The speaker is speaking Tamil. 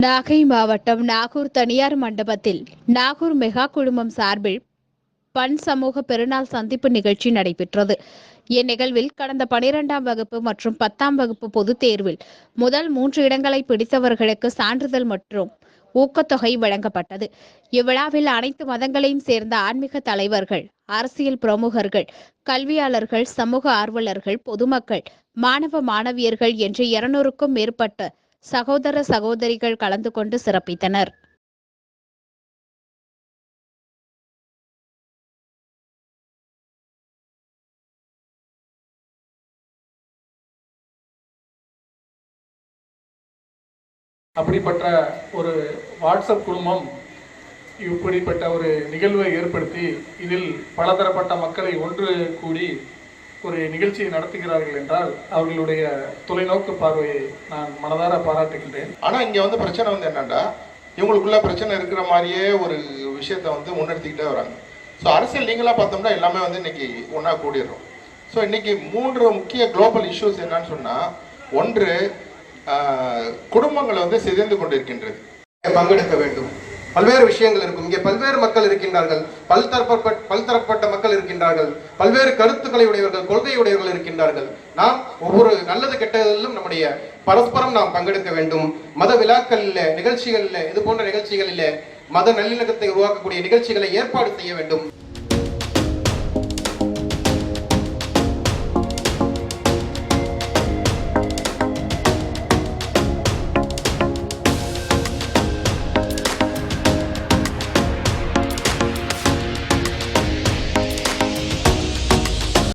நாகை மாவட்டம் நாகூர் தனியார் மண்டபத்தில் நாகூர் மெகா குழுமம் சார்பில் பன் சமூக பெருநாள் சந்திப்பு நிகழ்ச்சி நடைபெற்றது. இந்நிகழ்வில் கடந்த பனிரெண்டாம் வகுப்பு மற்றும் பத்தாம் வகுப்பு பொதுத் தேர்வில் முதல் மூன்று இடங்களை பிடித்தவர்களுக்கு சான்றிதழ் மற்றும் ஊக்கத்தொகை வழங்கப்பட்டது. இவ்விழாவில் அனைத்து மதங்களையும் சேர்ந்த ஆன்மீக தலைவர்கள் அரசியல் பிரமுகர்கள் கல்வியாளர்கள் சமூக ஆர்வலர்கள் பொதுமக்கள் மாணவ மாணவியர்கள் என்று இருநூறுக்கும் மேற்பட்ட சகோதர சகோதரிகள் கலந்து கொண்டு சிறப்பித்தனர். அப்படிப்பட்ட ஒரு வாட்ஸ்அப் குழுமம் இப்படிப்பட்ட ஒரு நிகழ்வை ஏற்படுத்தி இதில் பலதரப்பட்ட மக்களை ஒன்று கூடி ஒரு நிகழ்ச்சியை நடத்துகிறார்கள் என்றால் அவர்களுடைய தொலைநோக்கு பார்வையை நான் மனதார பாராட்டுகின்றேன். ஆனா இங்க வந்து பிரச்சனை வந்து என்னன்னா இவங்களுக்குள்ள பிரச்சனை இருக்கிற மாதிரியே ஒரு விஷயத்த வந்து முன்னெடுத்திக்கிட்டே வராங்க. ஸோ அரசியல் நீங்களா பார்த்தோம்னா எல்லாமே வந்து இன்னைக்கு ஒண்ணா கூடிடுறோம். ஸோ இன்னைக்கு மூன்று முக்கிய குளோபல் இஷ்யூஸ் என்னன்னு சொன்னா ஒன்று குடும்பங்கள் வந்து சிதைந்து கொண்டிருக்கின்றது. பங்கெடுக்க வேண்டும். பல்வேறு விஷயங்கள் இருக்கும். இங்கே பல்வேறு மக்கள் இருக்கின்றார்கள். பல்தரப்பட்ட பல்தரப்பட்ட மக்கள் இருக்கின்றார்கள். பல்வேறு கருத்துக்களை உடையவர்கள் கொள்கை உடையவர்கள் இருக்கின்றார்கள். நாம் ஒவ்வொரு நல்லது கெட்டதிலும் நம்முடைய பரஸ்பரம் நாம் பங்கெடுக்க வேண்டும். மத விழாக்களில் நிகழ்ச்சிகளில் இது போன்ற நிகழ்ச்சிகளில் மத நல்லிணக்கத்தை உருவாக்கக்கூடிய நிகழ்ச்சிகளை ஏற்பாடு செய்ய வேண்டும்.